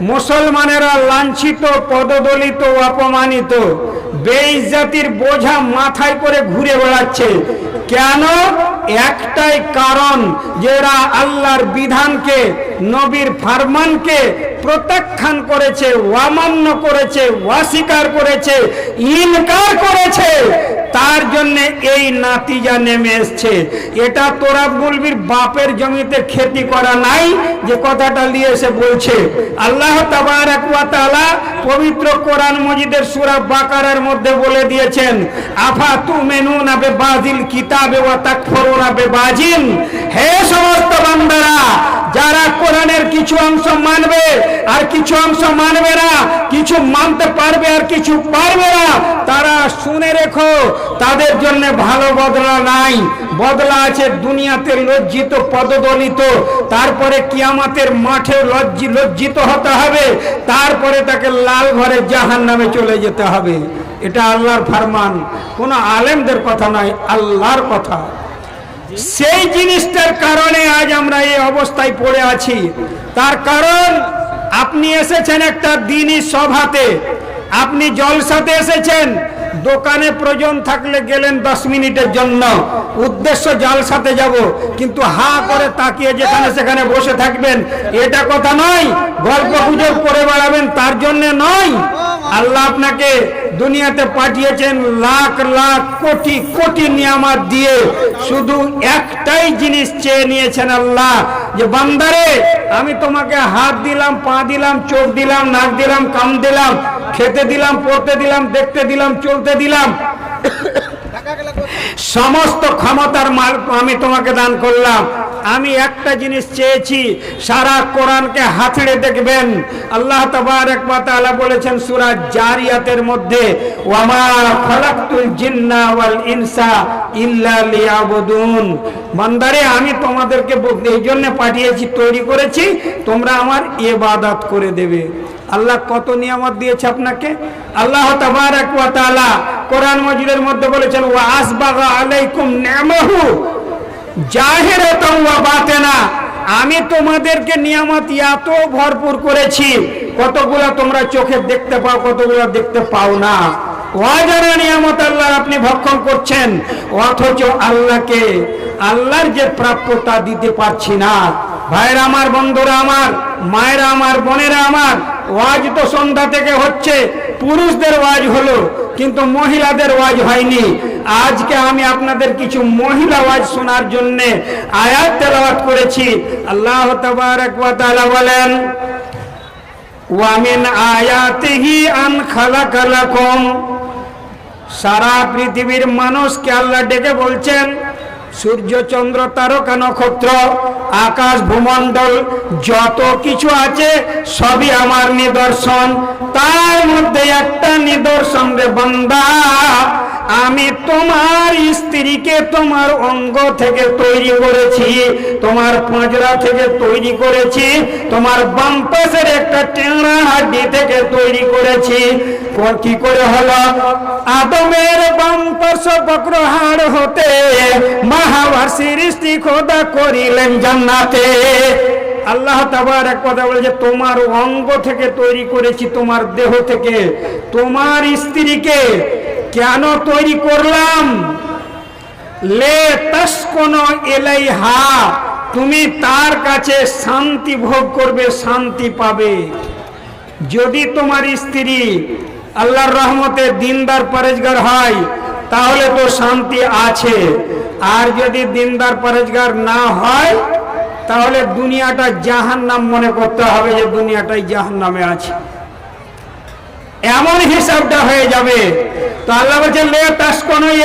মুসলমানেরা লাঞ্ছিত, পদদলিত, অপমানিত, বেইজ্জাতির বোঝা মাথায় করে ঘুরে বেড়াচ্ছে। কেন? একটাই কারণ যে এরা আল্লাহর বিধানকে, নবীর ফারমানকে প্রত্যাখ্যান করেছে অমান্য করেছে অস্বীকার করেছে, ইনকার করেছে, তার জন্য এই নাতিজা নেমে এসছে। এটা তোরা বলবির বাপের জমিতে খেতি করা নাই, যে কথাটা নিয়ে এসে বলছে। আল্লাহ তাআলা পবিত্র কোরআন মজিদের সূরা বাকারের মধ্যে বলে দিয়েছেন, আফা তুমিনুনা বিবাজিল কিতাবে ওয়া তাকফুরুনা বিবাজিন? হে সমস্ত বান্দারা যারা কোরআনের কিছু অংশ মানবে আর কিছু অংশ মানবে না, কিছু মানতে পারবে আর কিছু পারবে না, তারা শুনে রেখো, তাদের জন্য ভালো বদলা নাই। বদলা আছে দুনিয়াতে লজ্জিত, পদদলিত। তারপরে কিয়ামাতের মাঠে লজ্জি লজ্জিত হতে হবে। তারপরে তাকে লাল ঘরে জাহান নামে চলে যেতে হবে। এটা আল্লাহর ফারমান। কোনো আলেমদের কথা নয়, আল্লাহর কথা। সেই জিনিসটার কারণে আজ আমরা এই অবস্থায় পড়ে আছি। তার কারণ, আপনি এসেছেন একটা দিনই সভাতে। আপনি জলসাতে এসেছেন, দোকানে প্রয়োজন থাকলে গেলেন দশ মিনিটের জন্য। উদ্দেশ্য জালসাতে যাব, কিন্তু হা করে তাকিয়ে যেখানে সেখানে বসে থাকবেন, এটা কথা নয়। গল্প গুজব করে বেড়াবেন, তার জন্য নয়। আল্লাহ আপনাকে দুনিয়াতে পাঠিয়েছেন লাখ লাখ কোটি কোটি নিয়ামত দিয়ে। শুধু একটাই জিনিস চেয়ে নিয়েছেন আল্লাহ যে বান্দারে আমি তোমাকে হাত দিলাম পা দিলাম চোখ দিলাম নাক দিলাম কাম দিলাম খেতে দিলাম পড়তে দিলাম দেখতে দিলাম চলতে দিলাম। সমস্ত ক্ষমতার মাল আমি তোমাকে দান করলাম। আমি একটা জিনিস চেয়েছি, সারা কোরআনকে হাতড়ে দেখবেন। আল্লাহ ওয়া তাআলা বলেছেন সূরা জারিয়াতের মধ্যে, ওয়ামা জিন্না বান্দারে, আমি তোমাদেরকে এই জন্য পাঠিয়েছি, তৈরি করেছি, তোমরা আমার ইবাদত করে দেবে। আল্লাহ কত নিয়ামত দিয়েছে আপনাকে? আল্লাহ তাবারক তাআলা কোরআন মাজিদের মধ্যে বলেছেন, ওয়া আসবাগা আলাইকুম ওয়া বাতিনা আমি তোমাদেরকে নিয়ামত এত ভরপুর করেছি, কতগুলা তোমরা চোখে দেখতে পাও, কতগুলা দেখতে পাও না। অজানা নিয়ামত আল্লাহ আপনি ভক্ষণ করছেন, অথচ আল্লাহকে, আল্লাহর যে প্রাপ্যতা দিতে পারছি না। ভাইরা আমার, বন্ধুরা আমার, মায়েরা আমার, বোনেরা আমার, ওয়াজ তো সন্ধ্যা থেকে হচ্ছে, পুরুষদের ওয়াজ হলো, কিন্তু মহিলাদের ওয়াজ হয়নি। আজকে আমি আপনাদের কিছু মহিলা আওয়াজ শোনার জন্য আয়াত তেলাওয়াত করেছি। আল্লাহ তাবারক ওয়া তাআলা বলেন ওয়ামিন আয়াতিহি আন খালাকালাকুম সারা পৃথিবীর মানুষকে আল্লাহ ডেকে বলছেন সূর্য চন্দ্র তারকা নক্ষত্র, আকাশ ভূমণ্ডল, যত কিছু আছে সবই আমার নিদর্শন। তার মধ্যে একটা নিদর্শন রে বান্দা, আমি তোমার স্ত্রীকে তোমার অঙ্গ থেকে তৈরি করেছি, তোমার পাঁজরা থেকে তৈরি করেছি, তোমার বাম পাশের একটা টেংরা হাড্ডি থেকে তৈরি করেছি। ক- করে হলো? আদমের বাম পাশ বক্র হাড় হতে মাহাবার সৃষ্টি খোদা করিলেন জান্নাতে। আল্লাহ তাবার এক কথা বলেছে তোমার অঙ্গ থেকে তৈরি করেছি তোমার দেহ থেকে। তোমার স্ত্রীকে কেন তৈরি করলাম? লে তস্কোন এলাইহা তুমি তার কাছে শান্তি ভোগ করবে, শান্তি পাবে। যদি তোমার স্ত্রী আল্লাহর রহমতে দিনদার পরেজগার হয় তাহলে তো শান্তি আছে। আর যদি দিনদার পরেজগার না হয়, তাহলে দুনিয়াটা জাহান নাম মনে করতে হবে যে দুনিয়াটাই জাহান নামে আছে। এমন হিসাবটা হয়ে যাবে। তো আল্লাহ বলছে, লে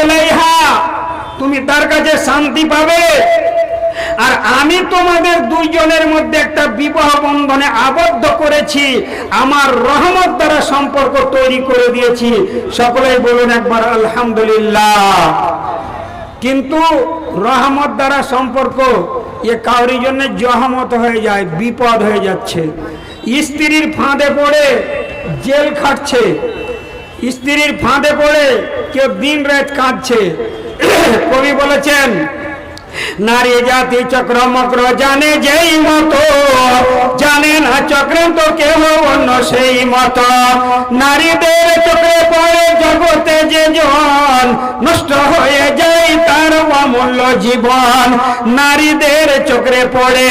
এলাইহা তুমি তার কাছে শান্তি পাবে। আর আমি তোমাদের দুইজনের মধ্যে একটা বিবাহ বন্ধনে আবদ্ধ করেছি, আমার রহমত দ্বারা সম্পর্ক তৈরি করে দিয়েছি। সকলেই বলুন একবার, আলহামদুলিল্লাহ। কিন্তু রহমত দ্বারা সম্পর্ক এ কাউরির জন্য জহমত হয়ে যায়, বিপদ হয়ে যাচ্ছে। স্ত্রীর ফাঁদে পড়ে জেল খাটছে। স্ত্রীর ফাঁদে পড়ে কেউ দিন রাত কাঁদছে। কবি বলেছেন নারী জাতি চক্র মক্র জানে যেই মতো জানে না চক্রান্ত কেহ অন্য সেই মতো নারীদের চোখে পড়ে জগতে যে জন নষ্ট হয়ে যায় তার অমূল্য জীবন। নারীদের চোখে পড়ে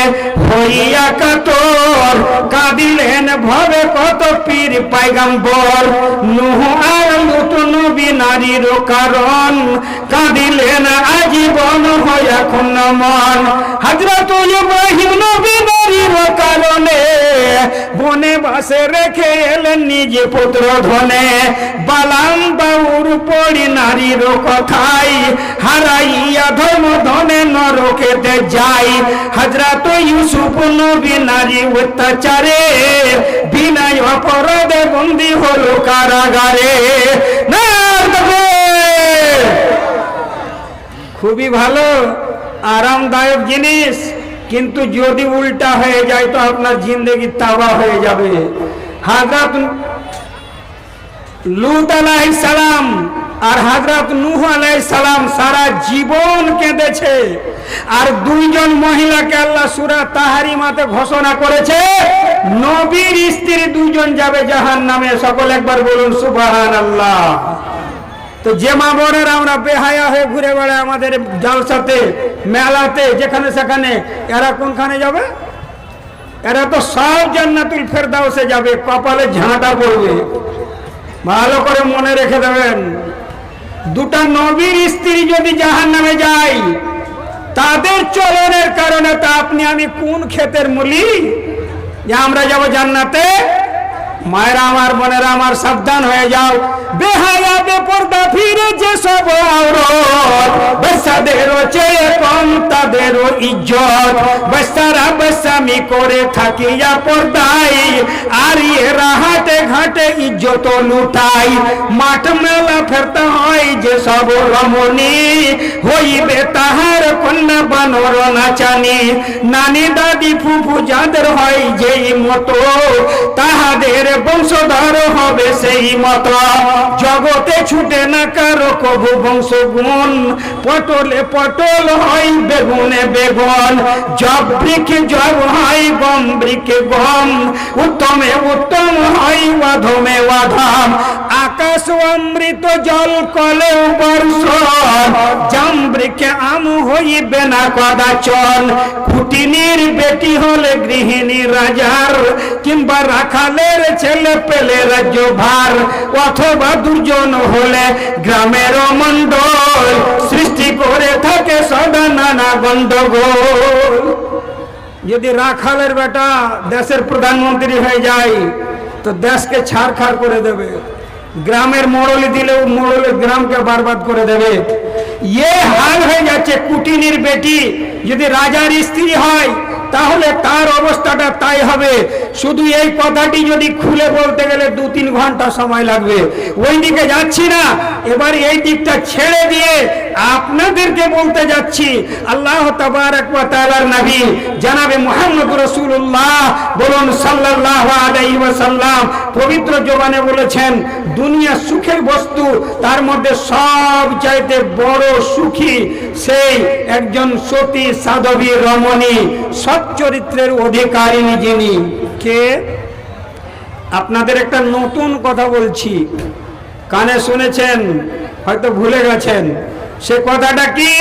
হইয়া কাতর। কাঁদিলেন ভবে কত পীর পাইগাম্বর। নুহ আর লুত নবী নারীর কারণ। কাঁদিলেন আজীবন হইয়া খুন মন। হজরত নারীর কারণে বনে বাসে রেখে এলেন নিজে পুত্র ধনে। বালাম বাউর পড়ি নারীর কথাই ধর্ম ধনে নরকেতে যাই। হজরত ইউসুফ নবী নারী অত্যাচারে, বিনয় অপরাধে বন্দি হলো কারাগারে। খুবই ভালো, আরামদায়ক জিনিস, কিন্তু যদি উল্টা হয়ে যায় তো আপনার জিন্দগি তাবা হয়ে যাবে। হাজরত লুত সালাম আর হাজরত নূহ আলাই সালাম সারা জীবন কেঁদেছে। আর দুইজন মহিলাকে আল্লাহ সুরা তাহারি মাতে ঘোষণা করেছে, নবীর স্ত্রী দুইজন যাবে জাহান নামে সকল একবার বলুন সুবাহান আল্লাহ তো যে মা বোনের আমরা বেহায়া হয়ে ঘুরে বেড়ায় আমাদের জালসাতে, মেলাতে, যেখানে সেখানে, এরা কোনখানে যাবে? এরা তো সব জান্নাতুল ফেরদাউসে যাবে, কপালে ঝাঁটা পড়বে। ভালো করে মনে রেখে দেবেন। দুটা নবীর স্ত্রী যদি জাহান নামে যাই তাদের চলনের কারণে তা আপনি, আমি কোন ক্ষেতের মূলি? যে আমরা যাব জান্নাতে মায়েরা আমার, বোনেরা আমার, সাবধান হয়ে যাও। বেহায়া, বেপর্দা ফিরে যে সব বাচ্চাদেরও চেয়ে কম, তাদেরও ইজ্জত। বাচ্চারা বাচ্চামি করে থাকিয়া পর্দায়, আর এরা হাটে ঘাটে ইজ্জত লুটাই। মাঠ মেলা ফেরতে হয় যে সব রমণী, হইবে তাহার কন্যা বানর নাচানি। নানি দাদি ফুফু যাদের হয় যেই মতো, তাহাদের বংশধর হবে সেই মত। জগতে ছুটে না কারও কবু বংশ গুণ পটলে পটল হয়, বেগুনে বেগুন। জব বৃক্ষে জব হয় গম বৃক্ষে গম। উত্তমে উত্তম হয় অধমে অধম আকাশ অমৃত জল কলে বর্ষণ জাম বৃক্ষে আম হইবে না কদাচন। কুটিনির বেটি হলে গৃহিণী রাজার, কিংবা রাখালের ছেলে পেলে রাজ্য ভার অথবা দুর্জন হলে গ্রামের মন্ডল সৃষ্টি করে থাকে সদা নানা গন্ডগোল যদি রাখালের বেটা দেশের প্রধানমন্ত্রী হয়ে যায়, তো দেশকে ছাড়খাড় করে দেবে। গ্রামের মোড়লে দিলেও মোড়লে গ্রামকে বারবাদ করে দেবে। ইয়ে হাল হয়ে যাচ্ছে কুটিনির বেটি। যদি রাজার স্ত্রী হয়, তাহলে তার অবস্থাটা তাই হবে। শুধু এই কথাটি যদি খুলে বলতে গেলে দু তিন ঘণ্টা সময় লাগবে। ওই দিকে যাচ্ছি না। এবার এই দিকটা ছেড়ে দিয়ে আপনাদেরকে বলতে যাচ্ছি, আল্লাহ তাআলার নবী জনাবে মুহাম্মদ রাসূলুল্লাহ বলুন সাল্লাল্লাহু আলাইহি ওয়াসাল্লাম পবিত্র জবানে বলেছেন, দুনিয়া সুখের বস্তু, তার মধ্যে সব চাইতে বড় সুখী সেই একজন সতী সাধবী রমণী, সৎ চরিত্রের অধিকারিণী যিনি। কে আপনাদের একটা নতুন কথা বলছি। কানে শুনেছেন, হয়তো ভুলে গেছেন। সে কথাটা কি?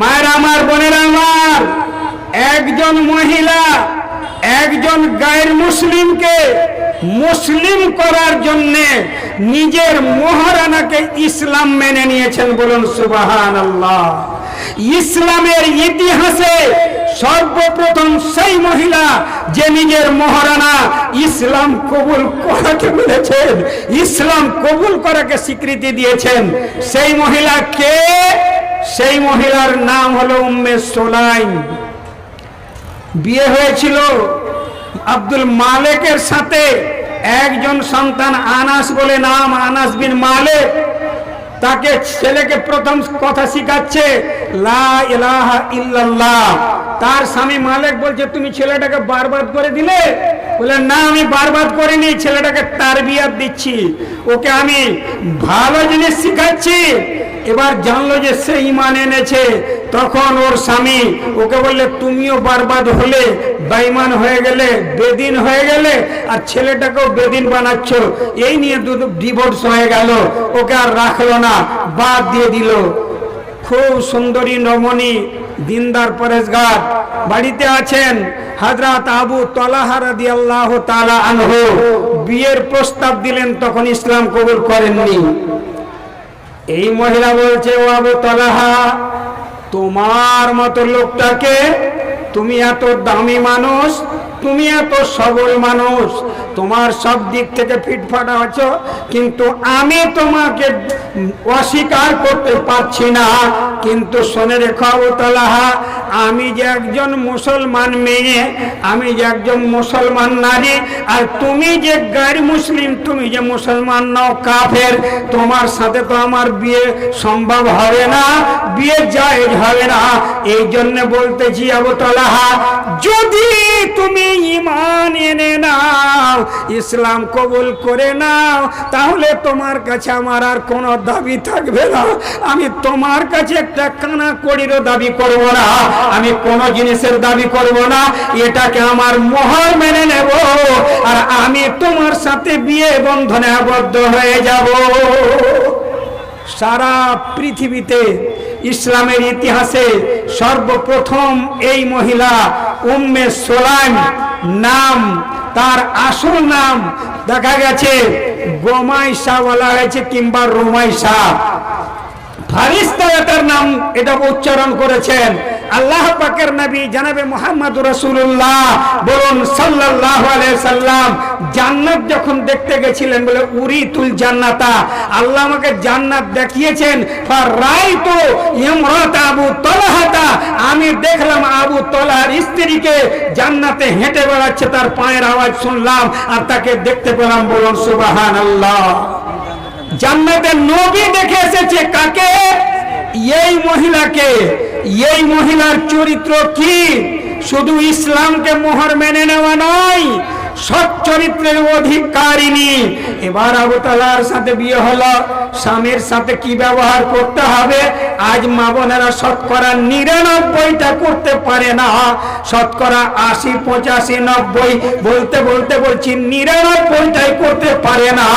মায়ের আমার, বোনের আমার। একজন মহিলা, একজন গায়ের মুসলিমকে মুসলিম করার জন্য নিজের মহারানাকে ইসলাম মেনে নিয়েছেন বলুন সুবাহান আল্লাহ ইসলামের ইতিহাসে সর্বপ্রথম সেই মহিলা যে নিজের মহারানা ইসলাম কবুল করাকে বলেছেন, ইসলাম কবুল করাকে স্বীকৃতি দিয়েছেন। সেই মহিলা কে? সেই মহিলার নাম হলো উম্মে সোলাইম। বিয়ে হয়েছিল আব্দুল মালেকের সাথে। একজন সন্তান আনাস বলে নাম আনাস বিন মালেক। তাকে ছেলেকে প্রথম কথা শিখাচ্ছে তার স্বামী মালিক বলছে, তুমি ছেলেটাকে বারবাদ করে দিলে? বলে, না, আমি বারবাদ করিনি, ছেলেটাকে তার বিয়ার দিচ্ছি। ওকে আমি ভালো জিনিস শিখাচ্ছি। এবার জানলো যে সে ইমান এনেছে। তখন ওর স্বামী ওকে বললে, তুমিও বারবাদ হলে বাইমান হয়ে গেলে, বেদিন হয়ে গেলে, আর ছেলেটাকেও বেদিন বানাচ্ছ। এই নিয়ে দুটো ডিভোর্স হয়ে গেল। ওকে আর রাখল না, বাদ দিয়ে দিল। খুব সুন্দরী নমনী, দিনদার পরেশগার। বাড়িতে আছেন হাজরাত আবু তলাহারা দিয়াল্লাহ তালা আনহু। বিয়ের প্রস্তাব দিলেন, তখন ইসলাম কবুল করেননি। এই মহিলা বলছে, ও আবু তলাহা, তোমার মতো লোকটাকে তুমি এত দামি মানুষ তুমি এত সবল মানুষ, তোমার সব দিক থেকে ফিটফাটা আছো, কিন্তু আমি তোমাকে অস্বীকার করতে পারছি না। কিন্তু শোনে রেখো তলাহা আমি যে একজন মুসলমান মেয়ে, আমি যে একজন মুসলমান নারী, আর তুমি যে গায়ের মুসলিম, তুমি যে মুসলমান নও, কাফের, তোমার সাথে তো আমার বিয়ে সম্ভব হবে না, বিয়ে জায়েজ হবে না। এই জন্য বলতেছি আবু যদি তুমি ইমান এনে নাও, ইসলাম কবুল করে নাও। তাহলে তোমার কাছে আমার আর কোনো দাবি থাকবে না। আমি তোমার কাছে একটা কানা কড়িরও দাবি করব না। আমি কোনো জিনিসের দাবি করব না। এটাকে আমার মোহর মেনে নেব। আর আমি তোমার সাথে বিয়ে বন্ধনে আবদ্ধ হয়ে যাব। সারা পৃথিবীতে ইসলামের ইতিহাসে সর্বপ্রথম এই মহিলা, উম্মে সোলাইম নাম, তার আসল নাম দেখা গেছে গোমাইশা বলা হয়েছে কিংবা রোমাইশা। ফারিস্তা তার নাম, এটা উচ্চারণ করেছেন আল্লাহ পাকের নবী জানাবে মোহাম্মদ রসুল্লাহ বলুন সাল্লাহ সাল্লাম, জান্নাত যখন দেখতে গেছিলেন বলে উরি তুল জান্নাতা, আল্লাহ আমাকে জান্নাত দেখিয়েছেন। আবু তলাহাতা আমি দেখলাম আবু তলার স্ত্রীকে জান্নাতে হেঁটে বেড়াচ্ছে, তার পায়ের আওয়াজ শুনলাম আর তাকে দেখতে পেলাম। বলুন সুবাহান আল্লাহ জান্নাতের নবী দেখে এসেছে কাকে? এই মহিলাকে এই মহিলার চরিত্র কি? শুধু ইসলামকে মোহর মেনে নেওয়া নয় সৎ চরিত্রের অধিকারিনী এবার আবতালার সাথে বিয়ে হলো। স্বামীর সাথে কি ব্যবহার করতে হবে? আজ মা বোনেরা শতকরা নিরানব্বইটা করতে পারে না। শতকরা আশি, পঁচাশি, নব্বই বলতে বলতে বলছি নিরানব্বইটাই করতে পারে না।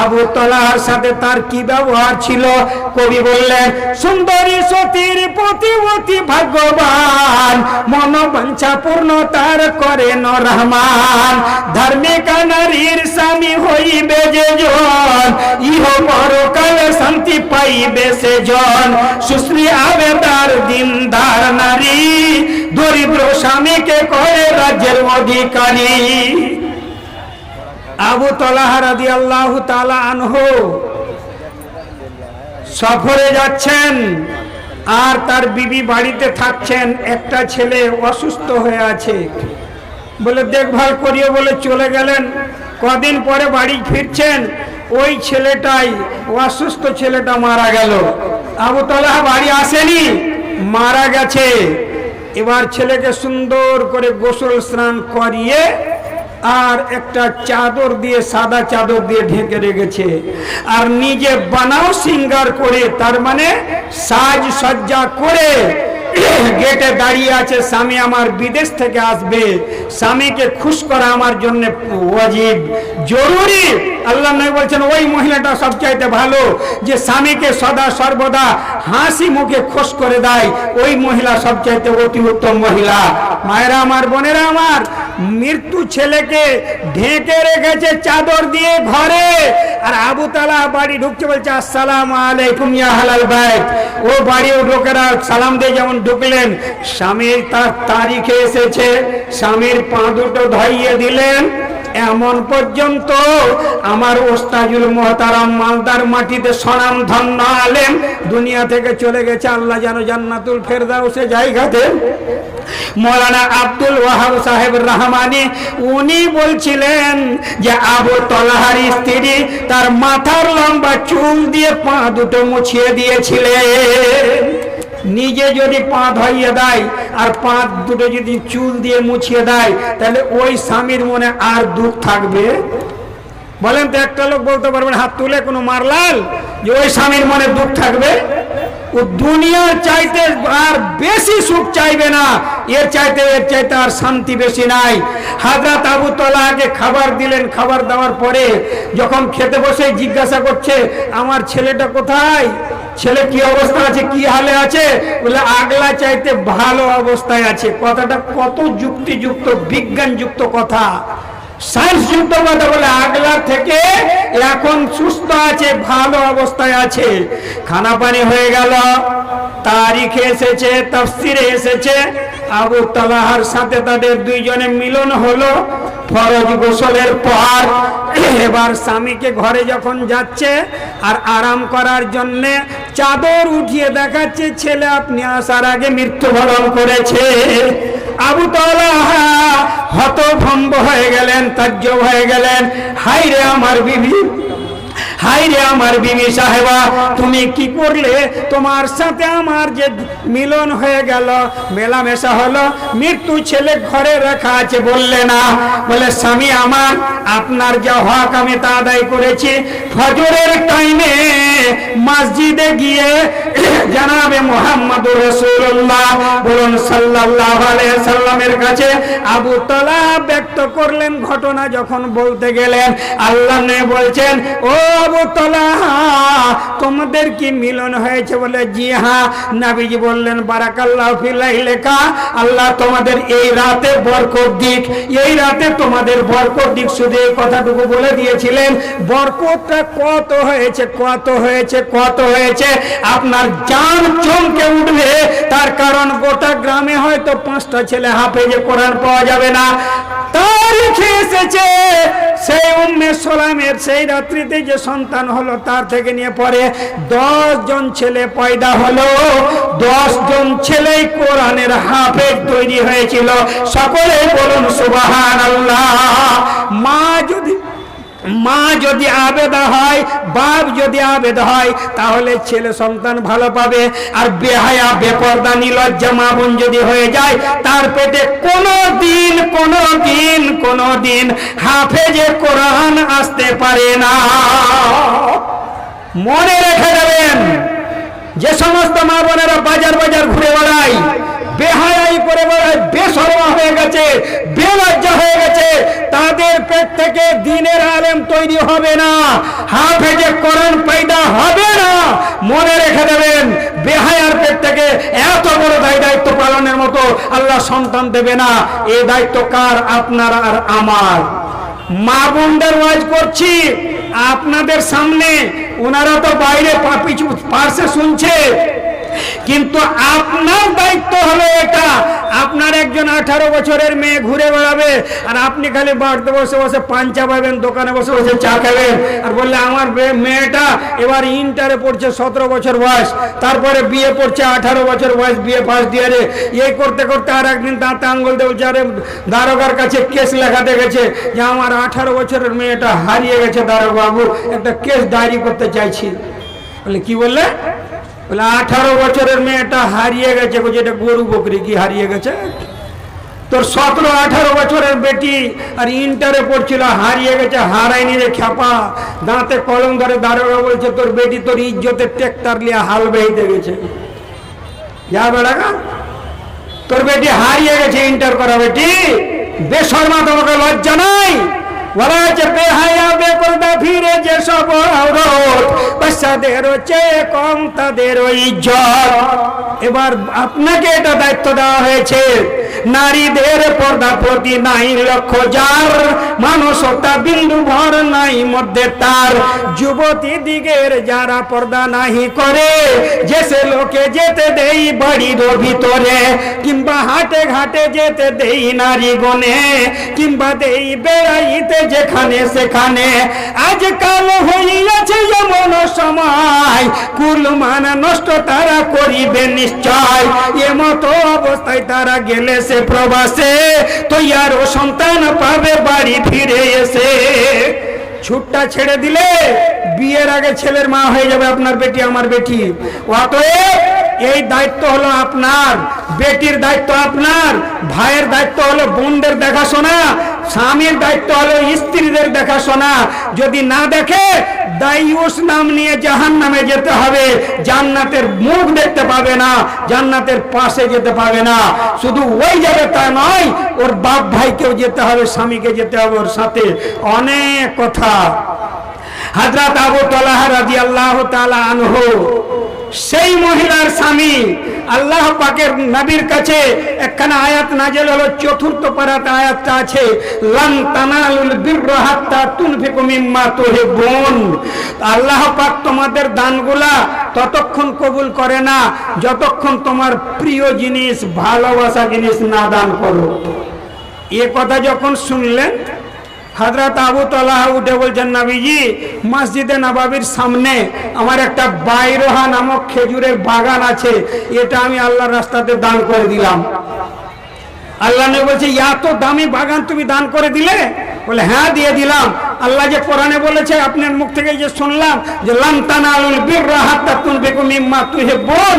আবু তলার সাথে তার কি ব্যবহার ছিল? কবি বললেন, সুন্দরী সতীর প্রতিমতি ভাগ্যবান মনোবাঞ্ছা পূর্ণ তার করেন রহমান ধার্মিক নারীর স্বামী হইবে যে জন, ইহ পরকালে শান্তি পাইবে সে জন। সুশ্রী আবেদার দিনদার নারী, দরিদ্র স্বামীকে করে রাজ্যের অধিকারী। আবু তলাহারাদি আল্লাহ তালা আনহো সফরে যাচ্ছেন, আর তার বিবি বাড়িতে থাকছেন, একটা ছেলে অসুস্থ হয়ে আছে। বলে দেখভাল করিয়ে বলে চলে গেলেন। কদিন পরে বাড়ি ফিরছেন। ওই ছেলেটাই, অসুস্থ ছেলেটা মারা গেল। আবু তলাহা বাড়ি আসেনি, মারা গেছে। এবার ছেলেকে সুন্দর করে গোসল স্নান করিয়ে আর একটা চাদর দিয়ে, সাদা চাদর দিয়ে ঢেকে রেখেছে। আর নিজে বানাও, সিঙ্গার করে, তার মানে সাজ সজ্জা করে গেটে দাঁড়িয়ে আছে, স্বামী আমার বিদেশ থেকে আসবে। স্বামীকে খুশ করা আমার জন্য ওয়াজিব। জরুরি। আল্লাহ নবী বলছেন, ওই মহিলাটা সবচাইতে ভালো যে স্বামীকে সদা সর্বদা হাসি মুখে খুশ করে দেয়। ওই মহিলা সবচাইতে অতি উত্তম মহিলা। মায়েরা আমার, বোনেরা আমার মৃত্যু ছেলেকে ঢেকে রেখেছে চাদর দিয়ে ঘরে। আর আবু তালা বাড়ি ঢুকছে বলছে, আসসালাম আলাইকুম ইয়া হালাল ভাই ও বাড়ির লোকেরা সালাম দিয়ে যেমন ঢুকলেন, স্বামীর তার তারিখে এসেছে, স্বামীর পা দুটো ধরিয়ে দিলেন। এমন পর্যন্ত আমার ওস্তাজুল মহতারাম মালদার মাটিতে সনাম ধন্য আলেম দুনিয়া থেকে চলে গেছে, আল্লাহ যেন জান্নাতুল ফেরদাউসে জায়গাতে মৌলানা আব্দুল ওয়াহাব সাহেব রহমানি, উনি বলছিলেন যে আবু তলাহার স্ত্রী তার মাথার লম্বা চুল দিয়ে পা দুটো মুছিয়ে দিয়েছিলেন। নিজে যদি পা ধরিয়ে দেয়, আর পা দুটো যদি চুল দিয়ে মুছিয়ে দেয়, তাহলে ওই স্বামীর মনে আর দুঃখ থাকবে? বলেন তো একটা লোক বলতে পারবেন হাত তুলে কোনো মারলাল যে ওই স্বামীর মনে দুঃখ থাকবে? ও দুনিয়ার চাইতে আর বেশি সুখ চাইবে না। এর চাইতে এর চাইতে আর শান্তি বেশি নাই। হাজরাত আবু তলাকে খাবার দিলেন, খাবার দেওয়ার পরে যখন খেতে বসে জিজ্ঞাসা করছে, আমার ছেলেটা কোথায়? ছেলে কি অবস্থা আছে? কি হালে আছে? বলে, আগলা চাইতে ভালো অবস্থায় আছে। কথাটা কত যুক্তিযুক্ত, বিজ্ঞানযুক্ত কথা। সায়েন্স যুক্ত কথা বলে থেকে এখন সুস্থ আছে, ভালো অবস্থায় আছে। হয়ে গেল, তারিখে এসেছে এসেছে। সাথে তাদের দুইজনে মিলন হলো, ফরজ গোসলের পর। এবার স্বামীকে ঘরে যখন যাচ্ছে, আর আরাম করার জন্যে চাদর উঠিয়ে দেখাচ্ছে, ছেলে, আপনি আসার আগে মৃত্যুবরণ করেছে। আবু তলা হতভম্ব হয়ে গেলেন, তাজ্জব হয়ে গেলেন। হাইরে আমার বিবি হাই রে আমার বিবি সাহেবা, তুমি কি করলে? তোমার সাথে আমার যে মিলন হয়ে গেল, মেলামেশা হলো, মৃত্যু ছেলে ঘরে রাখা আছে বললে না। বলে, স্বামী আমার, আপনার যা হক আমি তা আদায় করেছি। ফজরের টাইমে মসজিদে গিয়ে জানাবে মোহাম্মদ রসুল্লাহ বলুন সাল্লাহ সাল্লামের কাছে আবু তলা ব্যক্ত করলেন ঘটনা যখন বলতে গেলেন, আল্লাহ বলছেন, ও তোমাদের কি মিলন হয়েছে বলে? জি হ্যাঁ নাবিজি বললেন, বারাকাল্লাহ লেখা, আল্লাহ তোমাদের এই রাতে বরকত দিক। এই রাতে তোমাদের বরকত দিক, শুধু এই কথাটুকু বলে দিয়েছিলেন। বরকতটা কত হয়েছে কত হয়েছে কত হয়েছে? আপনার জান চমকে উঠবে। তার কারণ গোটা গ্রামে হয়তো পাঁচটা ছেলে হাফেজে কোরআন পাওয়া যাবে না। তারিখে এসেছে, সেই উম্মে সোলামের সেই রাত্রিতে যে সন্তান হলো তার থেকে নিয়ে পরে দশ জন ছেলে পয়দা হলো। দশ জন ছেলেই কোরআনের হাফের তৈরি হয়েছিল। সকলে বলুন আল্লাহ মা যদি মা যদি আবেদা হয়, বাপ যদি আবেদ হয়, তাহলে ছেলে সন্তান ভালো পাবে। আর বেহায়া বেপর্দা নিলজ্জা মা বোন যদি হয়ে যায়, তার পেটে কোনো দিন কোনো দিন কোনো দিন হাফেজে কোরআন আসতে পারে না। মনে রেখে দেবেন যে সমস্ত মা বোনেরা বাজার বাজার ঘুরে বেড়ায় বেহায়াই করে বেড়ায় বেসরমা হয়ে গেছে, বেলজ্জা হয়ে গেছে। তাদের পেট থেকে দিনের আলেম তৈরি হবে না। হাফেজে কোরআন পয়দা হবে না। মনে রেখে দেবেন, বেহায়ার পেট থেকে এত বড় দায় দায়িত্ব পালনের মতো আল্লাহ সন্তান দেবে না। এই দায়িত্ব কার? আপনার আর আমার। মা বোনদের ওয়াজ করছি, আপনাদের সামনে। ওনারা তো বাইরে পা- পিছু পার্শ্বে শুনছে। কিন্তু আপনার দায়িত্ব হলো এটা। আপনার একজন আঠারো বছরের মেয়ে ঘুরে বেড়াবে, আর আপনি খালি বাড়িতে বসে বসে পাঞ্চা পাবেন, দোকানে বসে বসে চা খাবেন। আর বললে, আমার মেয়েটা এবার ইন্টারে পড়ছে সতেরো বছর বয়স, তারপরে বিয়ে পড়ছে আঠারো বছর বয়স, বিয়ে ফার্স্ট ইয়ারে এই করতে করতে আর একদিন দাঁতে আঙ্গুল বলছে আরে দারোগার কাছে কেস লেখাতে গেছে যে, আমার আঠারো বছরের মেয়েটা হারিয়ে গেছে দারোগা বাবু একটা কেস ডায়েরি করতে চাইছি। বলে, কি বললে? বলে, আঠারো বছরের মেয়েটা হারিয়ে গেছে বলছে এটা গরু বকরি, কি হারিয়ে গেছে? তোর সতেরো, আঠারো বছরের বেটি আর ইন্টারে পড়ছিল, হারিয়ে গেছে হারাইনি রে খ্যাপা। দাঁতে কলম ধরে দারোগা বলছে, তোর বেটি তোর ইজ্জতের ট্রেক্টার লিয়ে হাল বেহিতে গেছে। যা বেড়াগা তোর বেটি হারিয়ে গেছে, ইন্টার করা বেটি। বেশর্মা, তোমাকে লজ্জা নাই? বলা আছে বেহায়া বেপরদা ফিরে যে সব আওরত বাচ্চাদেরও চেয়ে কম, তাদেরও ইজ্জত। এবার আপনাকে এটা দায়িত্ব দেওয়া হয়েছে। নারীদের পর্দা প্রতি নাই লক্ষ্য যার। মানসতা বিন্দু ভর নাই মধ্যে তার। যুবতী দিগের যারা পর্দা নাহি করে, যে সে লোকে যেতে দেই বাড়ির ভিতরে, কিংবা হাটে ঘাটে যেতে দেই নারী গনে কিংবা দেই বেড়াইতে যেখানে সেখানে। আজকাল হইয়াছে যেমন সময়, কুল মান নষ্ট তারা করিবে নিশ্চয়। এমতো অবস্থায় তারা গেলে সে প্রবাসে তো ও সন্তান পাবে বাড়ি ফিরে এসে। ছুটটা ছেড়ে দিলে বিয়ের আগে ছেলের মা হয়ে যাবে আপনার বেটি, আমার বেটি। অতএব এই দায়িত্ব হলো আপনার, বেটির দায়িত্ব আপনার, ভাইয়ের দায়িত্ব হলো বোনদের দেখাশোনা, স্বামীর দায়িত্ব হলো স্ত্রীদের দেখাশোনা। যদি না দেখে, দায়ুস নাম নিয়ে জাহান নামে যেতে হবে, জান্নাতের মুখ দেখতে পাবে না, জান্নাতের পাশে যেতে পাবে না। শুধু ওই যাবে তা নয়, ওর বাপ ভাইকেও যেতে হবে, স্বামীকে যেতে হবে ওর সাথে। অনেক কথা। হাজরাত আবু তালাহ রাজি আল্লাহ আনহু, সেই মহিলার স্বামী আল্লাহ পাকের নবীর কাছে একখানা আয়াত নাজেল হলো, চতুর্থ পারাতে আয়াতটা আছে লান তানালুল বিররা হাত্তা তুনফিকু মিম্মা তুহিব্বুন আল্লাহ পাক তোমাদের দানগুলা ততক্ষণ কবুল করে না, যতক্ষণ তোমার প্রিয় জিনিস, ভালোবাসা জিনিস না দান করো। এ কথা যখন শুনলেন হাজরাত আবু তালাহ উঠে বলছেন নাবিজি মসজিদে নবাবির সামনে আমার একটা বাইরোহা নামক খেজুরের বাগান আছে, এটা আমি আল্লাহর রাস্তাতে দান করে দিলাম। আল্লাহ বলছে, এত দামি বাগান তুমি দান করে দিলে? বলে হ্যাঁ দিয়ে দিলাম। আল্লাহ যে কোরআনে বলেছে, আপনার মুখ থেকে যে শুনলাম যে লামতানালুল বিররা হাত্তা তুনফিকু মিম্মা তুহিব্বুন।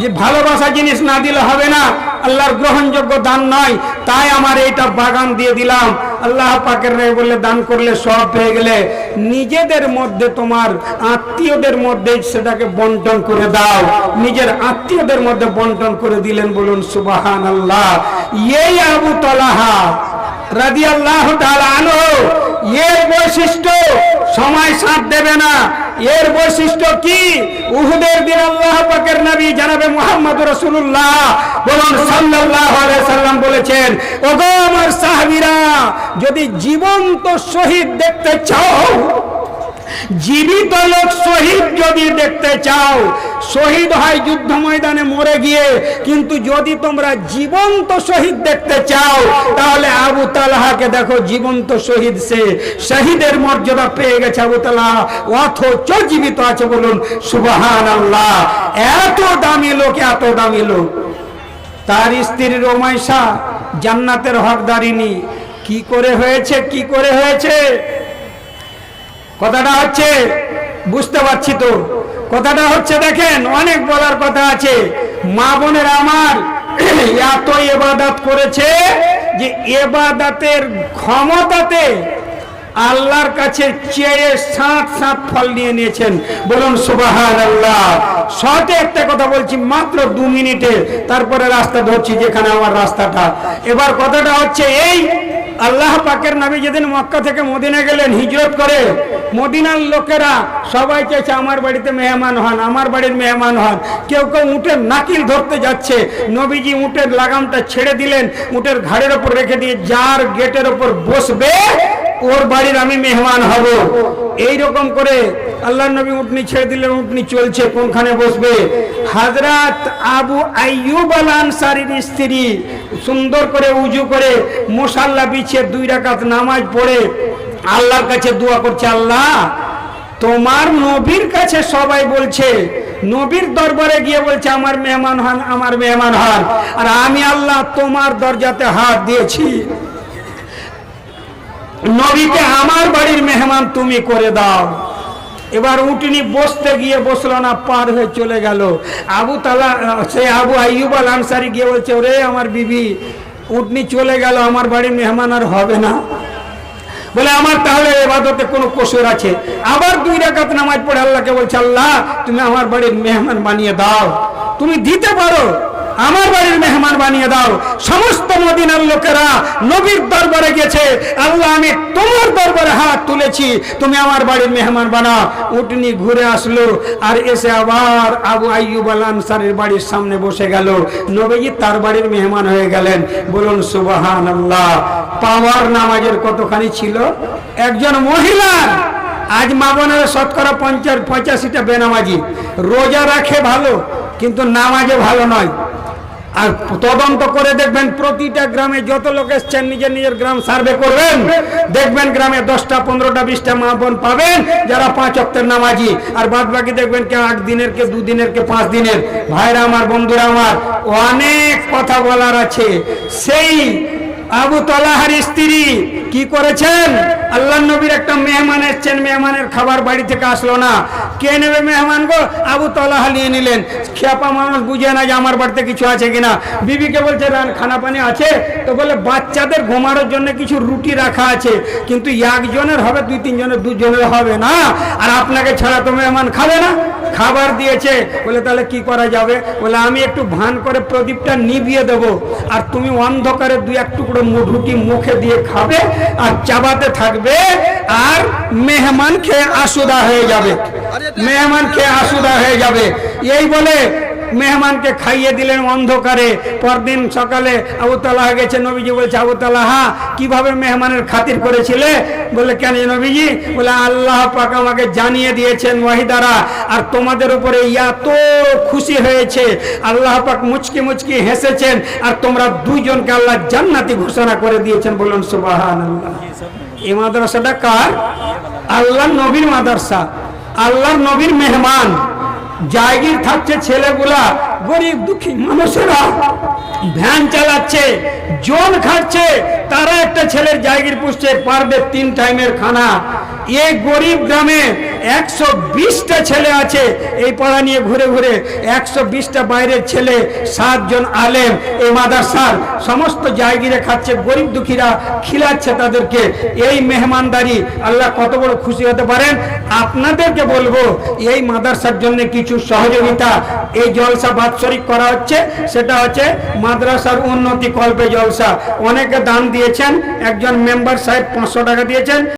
যে ভালোবাসা জিনিস না দিলে হবে না। আল্লাহর গ্রহণযোগ্য দান নয়। তাই আমার এইটা বাগান দিয়ে দিলাম। আল্লাহ পাকের রে বললে, দান করলে সব পেয়ে গেলে নিজেদের মধ্যে তোমার আত্মীয়দের মধ্যে সেটাকে বন্টন করে দাও। নিজের আত্মীয়দের মধ্যে বন্টন করে দিলেন বলুন সুবাহান আল্লাহ এই আবু তলাহা রাজি আল্লাহ আনো এর বৈশিষ্ট্য, সময় সাথ দেবে না। এর বৈশিষ্ট্য কি? উহুদের দিন আল্লাহ পাকের নবী জানাবে মোহাম্মদ বলুন সাল্লাল্লাহু আলাইহি সাল্লাম বলেছেন, ওগো আমার সাহাবীরা, যদি জীবন্ত শহীদ দেখতে চাও জীবিত লোক শহীদ যদি দেখতে চাও, শহীদ হয় যুদ্ধ ময়দানে মরে গিয়ে, কিন্তু যদি তোমরা জীবন্ত শহীদ দেখতে চাও, তাহলে আবু তালাহাকে দেখো জীবন্ত শহীদ সে। শহীদের মর্যাদা পেয়ে গেছে আবু তালাহা, অথচ জীবিত আছে বলুন সুবাহান আল্লাহ এত দামি লোক, এত দামি লোক। তার স্ত্রী রোমাইশা, জান্নাতের হকদারিনী। কি করে হয়েছে, কি করে হয়েছে? কথাটা হচ্ছে, বুঝতে পারছি তো। কথাটা হচ্ছে, দেখেন, অনেক বলার কথা আছে। মা বোনের আমার, এত এবাদাত করেছে যে এবাদাতের ক্ষমতাতে আল্লাহর কাছে চেয়ে সাত সাত ফল নিয়ে নিয়েছেন। বলুন সুবাহান আল্লাহ শর্টে একটা কথা বলছি, মাত্র দু মিনিটে। তারপরে রাস্তা ধরছি, যেখানে আমার রাস্তাটা। এবার কথাটা হচ্ছে এই, আল্লাহ পাকের নামে যেদিন মক্কা থেকে মদিনা গেলেন, হিজরত করে, মদিনার লোকেরা সবাই চেয়েছে আমার বাড়িতে মেহমান হন, আমার বাড়ির মেহমান হন। কেউ কেউ উটের নাকিল ধরতে যাচ্ছে। নবীজি উটের লাগামটা ছেড়ে দিলেন, উটের ঘাড়ের ওপর রেখে দিয়ে যার গেটের ওপর বসবে ওর বাড়ির আমি মেহমান হব। এই রকম করে আল্লাহ নবী উটনি ছেড়ে দিলেন উটনি চলছে, কোনখানে বসবে? হাজরাত আবু আইয়ুব আল আনসারির স্ত্রী সুন্দর করে উজু করে মশাল্লা বিছিয়ে দুই রাকাত নামাজ পড়ে আল্লাহর কাছে দোয়া করছে, আল্লাহ, তোমার নবীর কাছে সবাই বলছে, নবীর দরবারে গিয়ে বলছে, আমার মেহমান হন, আমার মেহমান হন। আর আমি আল্লাহ তোমার দরজাতে হাত দিয়েছি। নবীকে আমার বাড়ির মেহমান তুমি করে দাও। এবার উটনি বসতে গিয়ে বসল না, পার হয়ে চলে গেল। আবু তালা, সে আবু আইয়ুব আল আনসারি গিয়ে বলছে, ওরে আমার বিবি উটনি চলে গেল, আমার বাড়ির মেহমান আর হবে না। বলে, আমার তাহলে এবাদতে কোনো কসুর আছে? আবার দুই রাকাত নামাজ পড়ে আল্লাহকে বলছে, আল্লাহ, তুমি আমার বাড়ির মেহমান বানিয়ে দাও। তুমি দিতে পারো আমার বাড়ির মেহমান বানিয়ে দাও। সমস্ত মদিনার লোকেরা নবীর দরবারে গেছে। আল্লাহ, আমি তোমার দরবারে হাত তুলেছি। তুমি আমার বাড়ির মেহমান বানাও। উটনি ঘুরে আসলো আর এসে আবার আবু আইয়ুব আল আনসারের বাড়ির সামনে বসে গেল। নবীজি তার বাড়ির মেহমান হয়ে গেলেন। বলুন সুবাহান আল্লাহ পাওয়ার নামাজের কতখানি ছিল? একজন মহিলা, আজ মা বোনের শতকরা পঞ্চাশ, পঁচাশিটা বেনামাজি। রোজা রাখে ভালো, কিন্তু নামাজে ভালো নয়। আর তদন্ত করে দেখবেন প্রতিটা গ্রামে যত লোক এসছেন, নিজের নিজের গ্রাম সার্ভে করবেন। দেখবেন গ্রামে দশটা, পনেরোটা, বিশটা মা বোন পাবেন, যারা পাঁচ অক্টের নামাজি। আর বাদ বাকি দেখবেন কে আট দিনের, কে দুদিনের কে পাঁচ দিনের। ভাইরা আমার, বন্ধুরা আমার, অনেক কথা বলার আছে। সেই আবু তলাহার স্ত্রী কি করেছেন? আল্লাহ নবীর একটা মেহমান এসছেন, মেহমানের খাবার বাড়ি থেকে আসলো না। কে নেবে মেহমান গো? আবু তলাহ নিয়ে নিলেন। খেপা মানুষ বুঝে না যে আমার বাড়িতে কিছু আছে কিনা। বিবিকে বলছে, রান, খানা পানি আছে? তো বলে, বাচ্চাদের ঘুমানোর জন্য কিছু রুটি রাখা আছে, কিন্তু একজনের হবে, দুই তিনজনের, দুজনের হবে না। আর আপনাকে ছাড়া তো মেহমান খাবে না। খাবার দিয়েছে। বলে, তাহলে কি করা যাবে? বলে, আমি একটু ভান করে প্রদীপটা নিভিয়ে দেবো। আর তুমি অন্ধকারে দুই এক টুকরো মু- রুটি মুখে দিয়ে খাবে আর চাবাতে থাকবে আর মেহমান খেয়ে আসুদা হয়ে যাবে মেহমান খেয়ে আসুদা হয়ে যাবে এই বলে মেহমানকে খাইয়ে দিলেন অন্ধকারে। পরদিন সকালে আবু তালাহা গেছে, নবীজি বলছে আবু তালাহা কীভাবে মেহমানের খাতির করেছিলে? বলে, কেন নবীজি? বলে, আল্লাহ পাক আমাকে জানিয়ে দিয়েছেন ওয়াহিদারা, আর তোমাদের উপরে এত খুশি হয়েছে। আল্লাহ পাক মুচকি মুচকি হেসেছেন, আর তোমরা দুইজনকে আল্লাহ জান্নাতি ঘোষণা করে দিয়েছেন। বলুন সুবাহান আল্লাহ এই মাদ্রাসাটা কার? আল্লাহ নবীর মাদ্রাসা। আল্লাহর নবীর মেহমান। জায়গির থাকছে ছেলেগুলা, গরিব দুঃখী মানুষেরা। ভ্যান চালাচ্ছে, জল খাচ্ছে, তারা একটা ছেলের জায়গির পুষছে, পারবে তিন টাইমের খানা। এই গরিব গ্রামে একশো বিশটা ছেলে আছে এই পাড়া নিয়ে ঘুরে ঘুরে। একশো বিশটা বাইরের ছেলে, সাতজন আলেম এই মাদারসার। সমস্ত জায়গিরে খাচ্ছে, গরিব দুঃখীরা খিলাচ্ছে তাদেরকে। এই মেহমানদারি আল্লাহ কত বড় খুশি হতে পারেন? আপনাদেরকে বলব, এই মাদ্রাসার জন্য কিছু সহযোগিতা। এই জলসা বাৎসরিক করা হচ্ছে, সেটা হচ্ছে মাদ্রাসার উন্নতি কল্পে জলসা। অনেকে দান দিয়েছেন, একজন মেম্বার সাহেব পাঁচশো টাকা দিয়েছেন।